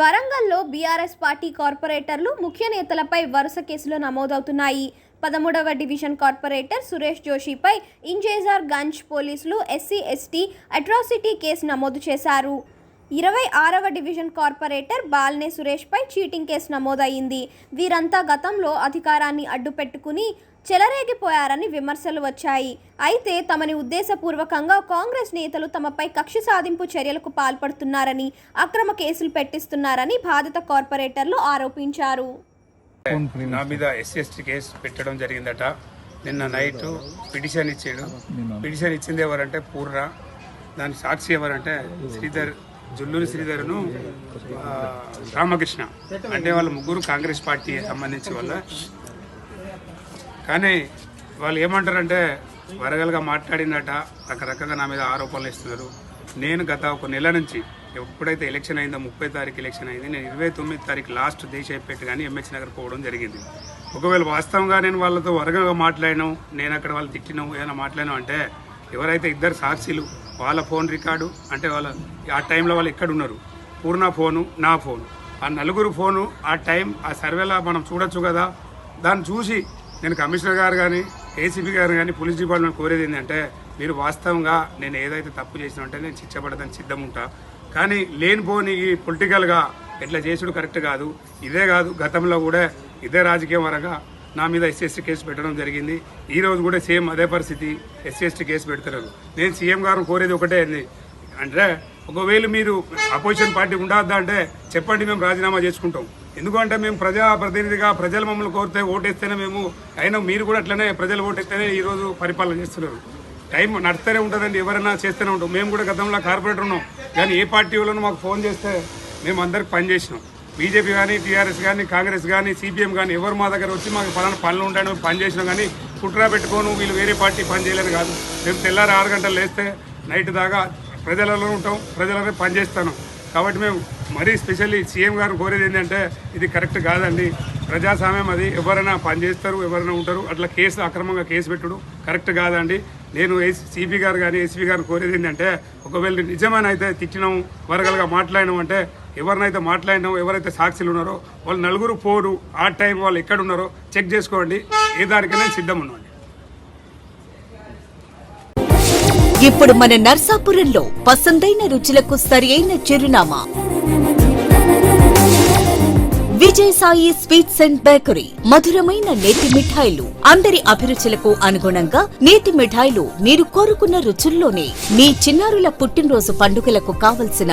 వరంగల్లో BRS party కార్పొరేటర్లు ముఖ్య నేతలపై వరుస కేసులు నమోదవుతున్నాయి. పదమూడవ డివిజన్ కార్పొరేటర్ సురేష్ జోషిపై ఇంజేజార్ గంజ్ పోలీసులు ఎస్సీ ఎస్టీ అట్రాసిటీ కేసు నమోదు చేశారు. ఇరవై ఆరవ డివిజన్ కార్పొరేటర్ బాల్నే సురేష్పై చీటింగ్ కేసు నమోదైంది వీరంతా గతంలో అధికారాన్ని అడ్డుపెట్టుకుని చెలరేగిపోయారని విమర్శలు వచ్చాయి. అయితే తమని ఉద్దేశపూర్వకంగా కాంగ్రెస్ నేతలు తమపై కక్ష సాధింపు చర్యలకు పాల్పడుతున్నారని అక్రమ కేసులు పెట్టిస్తున్నారని బాధిత కార్పొరేటర్లు ఆరోపించారు. నా మీద ఎస్సీ కేసు పెట్టడం జరిగిందట. నిన్న నైట్ పిటిషన్ ఇచ్చాడు. పిటిషన్ ఇచ్చింది ఎవరంటే పూర్ణ దాని సాక్షి ఎవరంటే శ్రీధర్ జుల్లూరి శ్రీధర్ను రామకృష్ణ. అంటే వాళ్ళ ముగ్గురు కాంగ్రెస్ పార్టీ సంబంధించి వాళ్ళ కానీ వాళ్ళు ఏమంటారంటే వరగలుగా మాట్లాడినట రకరకాలుగా నా మీద ఆరోపణలు ఇస్తున్నారు నేను గత ఒక నెల నుంచి ఎప్పుడైతే ఎలక్షన్ అయిందో ముప్పై తారీఖు ఎలక్షన్ అయింది నేను ఇరవై తొమ్మిది తారీఖు లాస్ట్ దేశ అయిపోయి కానీ ఎంహెచ్ నగర్ పోవడం జరిగింది. ఒకవేళ వాస్తవంగా నేను వాళ్ళతో వరగలుగా మాట్లాడినాం నేను అక్కడ వాళ్ళు తిట్టినాం ఏదైనా మాట్లాడినాం అంటే ఎవరైతే ఇద్దరు సాక్షులు వాళ్ళ ఫోన్ రికార్డు అంటే వాళ్ళ ఆ టైంలో వాళ్ళు ఎక్కడ ఉన్నారు? పూర్ణ ఫోను నా ఫోను ఆ నలుగురు ఫోను ఆ టైం ఆ సర్వేలో మనం చూడొచ్చు కదా? దాన్ని చూసి నేను కమిషనర్ గారు కానీ ఏసీపీ గారు కానీ పోలీస్ డిపార్ట్మెంట్ కోరేది ఏంటంటే మీరు వాస్తవంగా నేను ఏదైతే తప్పు చేసినా అంటే నేను శిక్షపడదని సిద్ధం ఉంటా. కానీ లేనిపోని ఈ పొలిటికల్గా ఇట్లా చేసుడు కరెక్ట్ కాదు. ఇదే కాదు గతంలో కూడా ఇదే రాజకీయం వరగా నా మీద ఎస్సీ కేసు పెట్టడం జరిగింది. ఈ రోజు కూడా సేమ్ అదే పరిస్థితి ఎస్సీఎస్టీ కేసు పెడుతున్నారు నేను సీఎం గారు కోరేది ఒకటే అండి. అంటే ఒకవేళ మీరు అపోజిషన్ పార్టీ ఉండద్దా అంటే చెప్పండి మేము రాజీనామా చేసుకుంటాం. ఎందుకంటే మేము ప్రజా ప్రతినిధిగా ప్రజలు మమ్మల్ని కోరితే ఓటేస్తేనే మేము అయినా మీరు కూడా అట్లనే ప్రజలు ఓటేస్తేనే ఈరోజు పరిపాలన చేస్తున్నారు. టైం నడుస్తూనే ఉంటుందండి ఎవరైనా చేస్తూనే ఉంటాం. మేము కూడా గతంలో కార్పొరేటర్ ఉన్నాం. కానీ ఏ పార్టీ వాళ్ళను మాకు ఫోన్ చేస్తే మేము అందరికి పనిచేసినాం బీజేపీ కానీ టీఆర్ఎస్ కానీ కాంగ్రెస్ కానీ సిపిఎం కానీ ఎవరు మా దగ్గర వచ్చి మాకు పలానా పనులు ఉంటాయని పని చేసినాం. కానీ కుట్రా పెట్టుకోను వీళ్ళు వేరే పార్టీ పని చేయలేరు కాదు. మేము తెల్లారి ఆరు గంటలు లేస్తే నైట్ దాకా ప్రజలలో ఉంటాం ప్రజలనే పనిచేస్తాను కాబట్టి మేము మరీ స్పెషల్లీ సీఎం గారు కోరేది ఏంటంటే ఇది కరెక్ట్ కాదండి. ప్రజాస్వామ్యం అది. ఎవరైనా పనిచేస్తారు ఎవరైనా ఉంటారు అట్లా కేసు అక్రమంగా కేసు పెట్టుడు కరెక్ట్ కాదండి. నేను సిపి గారు కానీ ఎస్పీ గారు కోరేది ఏంటంటే ఒకవేళ నిజమైన అయితే తిట్టినాం వరగలుగా మాట్లాడినాం అంటే ఎవరినైతే మాట్లాడినాం ఎవరైతే సాక్షులు ఉన్నారో వాళ్ళు నలుగురు పోరు ఆ టైం వాళ్ళు ఎక్కడ ఉన్నారో చెక్ చేసుకోండి. ఏ దానికైనా సిద్ధం ఉన్నాండి ఇప్పుడు మన నర్సాపురంలో పసందైన రుచులకు సరియైన చిరునామా. విజయసాయి స్వీట్స్ అండ్ బేకరీ మధురమైన నేతి మిఠాయిలు. అందరి అభిరుచులకు అనుగుణంగా నేతి మిఠాయిలు మీరు కోరుకున్న రుచుల్లోనే మీ చిన్నారుల పుట్టినరోజు పండుగలకు కావలసిన